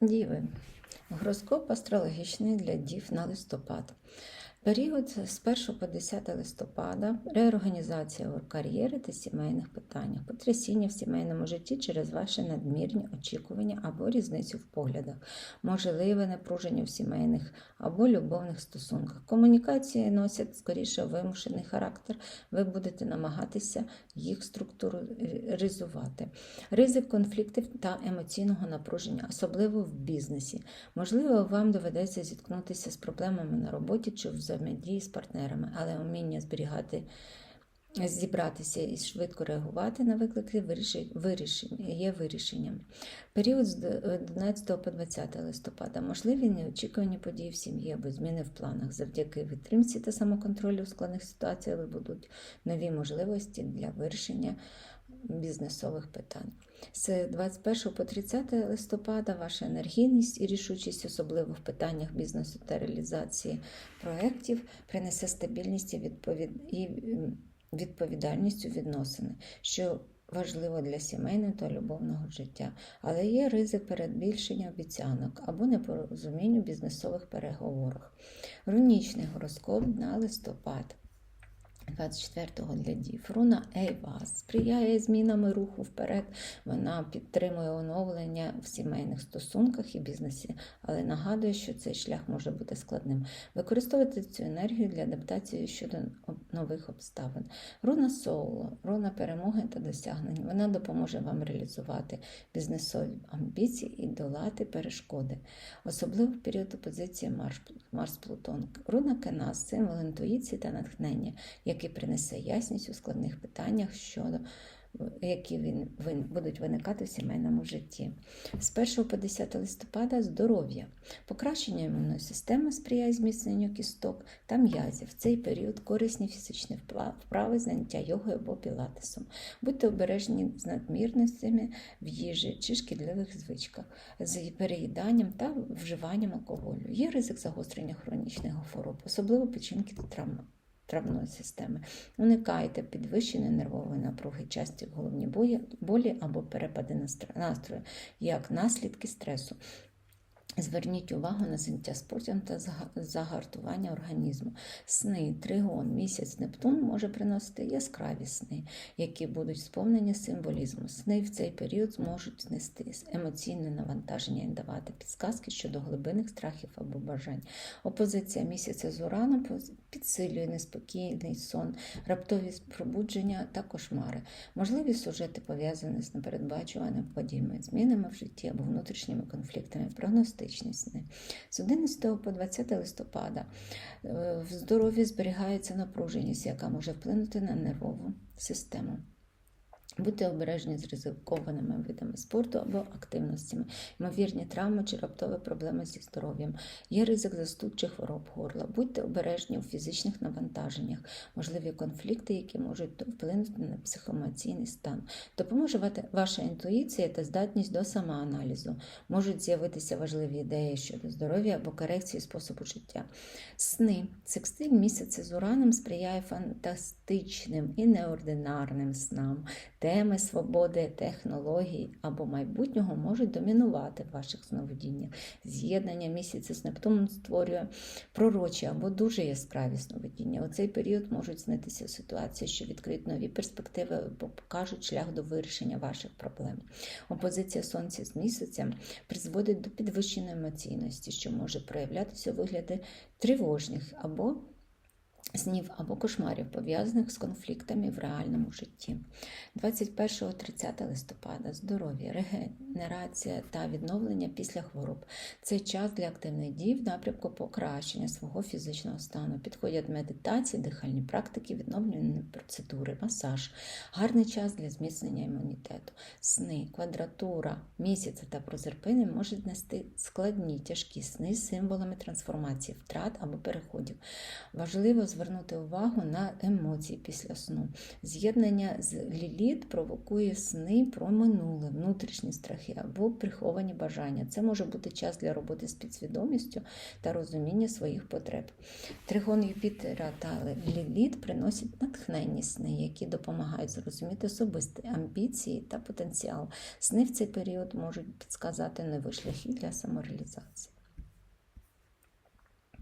Діви. Гороскоп астрологічний для дів на листопад. Період з 1 по 10 листопада реорганізація кар'єри та сімейних питаннях, потрясіння в сімейному житті через ваші надмірні очікування або різницю в поглядах, можливе напруження в сімейних або любовних стосунках. Комунікації носять скоріше вимушений характер, ви будете намагатися їх структуризувати. Ризик конфліктів та емоційного напруження, особливо в бізнесі. Можливо, вам доведеться зіткнутися з проблемами на роботі чи в взаємодії з партнерами, але вміння зберігати. Зібратися і швидко реагувати на виклики вирішень- є вирішенням. Період з 11 по 20 листопада можливі неочікувані події в сім'ї або зміни в планах. Завдяки витримці та самоконтролю в складних ситуаціях будуть нові можливості для вирішення бізнесових питань. З 21 по 30 листопада ваша енергійність і рішучість, особливо в питаннях бізнесу та реалізації проєктів, принесе стабільність і, відповід... і відповідальність у відносини, що важливо для сімейного та любовного життя, але є ризик передбільшення обіцянок або непорозумінь у бізнесових переговорах. Рунічний гороскоп на листопад. 24-го для дів. Руна Ейвас сприяє змінами руху вперед. Вона підтримує оновлення в сімейних стосунках і бізнесі, але нагадує, що цей шлях може бути складним. Використовуйте цю енергію для адаптації щодо нових обставин. Руна Соуло, руна перемоги та досягнень. Вона допоможе вам реалізувати бізнесові амбіції і долати перешкоди, особливо в період опозиції Марс- Марс-Плутон. Руна Кенас символ інтуїції та натхнення який принесе ясність у складних питаннях щодо які він, вин- будуть виникати в сімейному житті. З 1 по 10 листопада здоров'я. Покращення імунної системи сприяє зміцненню кісток та м'язів. В цей період корисні фізичні вправи, заняття йогою або пілатесом. Будьте обережні з надмірностями в їжі чи шкідливих звичках, з переїданням та вживанням алкоголю. Є ризик загострення хронічних хвороб, особливо печінки та травм травної системи. Уникайте підвищеної нервової напруги, часті головні болі або перепади настрою, як наслідки стресу. Зверніть увагу на заняття спортом та загартування організму. Сни, тригон, місяць, Нептун може приносити яскраві сни, які будуть сповнені символізму. Сни в цей період зможуть знести емоційне навантаження і давати підсказки щодо глибинних страхів або бажань. Опозиція місяця з ураном підсилює неспокійний сон, раптові пробудження та кошмари. Можливі сюжети пов'язані з непередбачуваними подіями, змінами в житті або внутрішніми конфліктами, прогностичні сни. З 11 по 20 листопада е, в здоров'ї зберігається напруженість, яка може вплинути на нервову систему. Будьте обережні з ризикованими видами спорту або активностями, ймовірні травми чи раптові проблеми зі здоров'ям. Є ризик застуд чи хвороб горла. Будьте обережні у фізичних навантаженнях, можливі конфлікти, які можуть вплинути на психоемоційний стан. Допоможе ваша інтуїція та здатність до самоаналізу. Можуть з'явитися важливі ідеї щодо здоров'я або корекції способу життя. Сни. Секстиль місяця з ураном сприяє фантастичним і неординарним снам. Теми свободи, технологій або майбутнього можуть домінувати в ваших сновидіннях. З'єднання місяця з Нептуном створює пророчі або дуже яскраві сновидіння. У цей період можуть снитися ситуації, що відкриють нові перспективи або покажуть шлях до вирішення ваших проблем. Опозиція сонця з місяцем призводить до підвищеної емоційності, що може проявлятися у вигляді тривожних або снів або кошмарів, пов'язаних з конфліктами в реальному житті. 21-30 листопада здоров'я, регенерація та відновлення після хвороб. Це час для активних дій в напрямку покращення свого фізичного стану. Підходять медитації, дихальні практики, відновлювальні процедури, масаж. Гарний час для зміцнення імунітету. Сни, квадратура місяця та прозерпини можуть нести складні тяжкі сни з символами трансформації, втрат або переходів. Важливо звернути увагу на емоції після сну. З'єднання з ліліт провокує сни про минуле, внутрішні страхи або приховані бажання. Це може бути час для роботи з підсвідомістю та розуміння своїх потреб. Тригон Юпітера та Ліліт приносять натхненні сни, які допомагають зрозуміти особисті амбіції та потенціал. Сни в цей період можуть підсказати нові шляхи для самореалізації.